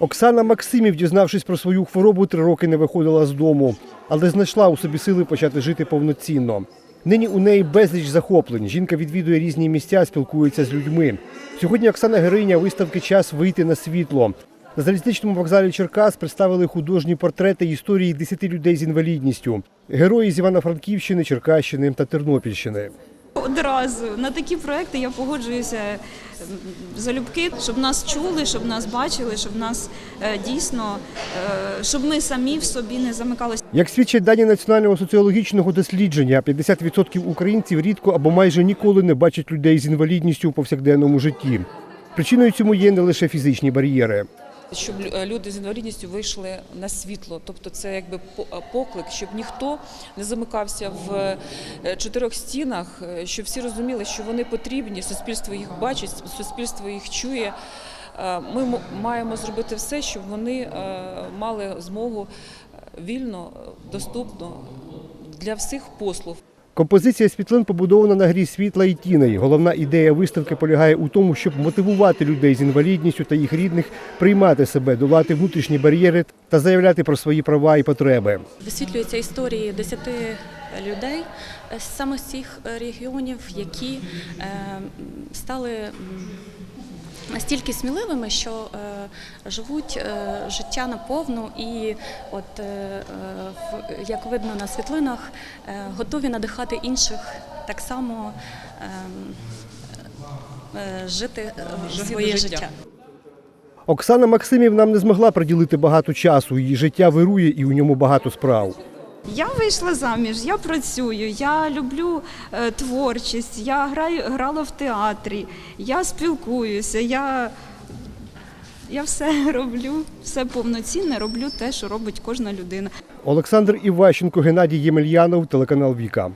Оксана Максимів, дізнавшись про свою хворобу, три роки не виходила з дому, але знайшла у собі сили почати жити повноцінно. Нині у неї безліч захоплень. Жінка відвідує різні місця, спілкується з людьми. Сьогодні Оксана героїня виставки Час вийти на світло. На залізничному вокзалі Черкас представили художні портрети історії 10 людей з інвалідністю. Герої з Івано-Франківщини, Черкащини та Тернопільщини. Одразу на такі проекти я погоджуюся залюбки, щоб нас чули, щоб нас бачили, щоб нас е, дійсно, е, щоб ми самі в собі не замикалися. Як свідчать дані національного соціологічного дослідження, 50% українців рідко або майже ніколи не бачать людей з інвалідністю у повсякденному житті. Причиною цьому є не лише фізичні бар'єри. Щоб е, люди з інвалідністю вийшли на світло. Тобто це якби е, поклик, щоб ніхто не замикався в е, чотирьох стінах, щоб всі розуміли, що вони потрібні, суспільство їх бачить, суспільство їх чує. Ми маємо зробити все, щоб вони мали змогу вільно, доступно для всіх послуг. Композиція світлин побудована на грі світла і тіней. Головна ідея виставки полягає у тому, щоб мотивувати людей з інвалідністю та їх рідних приймати себе, долати внутрішні бар'єри та заявляти про свої права і потреби. Висвітлюються історії десяти людей е, саме з цих е, регіонів, які е, стали настільки сміливими, що е, живуть е, життя наповну і, от, е, в- як видно на світлинах, готові надихати інших так само е, е, жити своє життя. життя. Оксана Максимів нам не змогла приділити багато часу. Її життя вирує і у ньому багато справ. Я вийшла заміж, я працюю, я люблю е, творчість, я граю, грала в театрі, я спілкуюся, я, я все роблю, все повноцінне, роблю те, що робить кожна людина. Олександр Іващенко, Геннадій Ємельянов, телеканал Віка.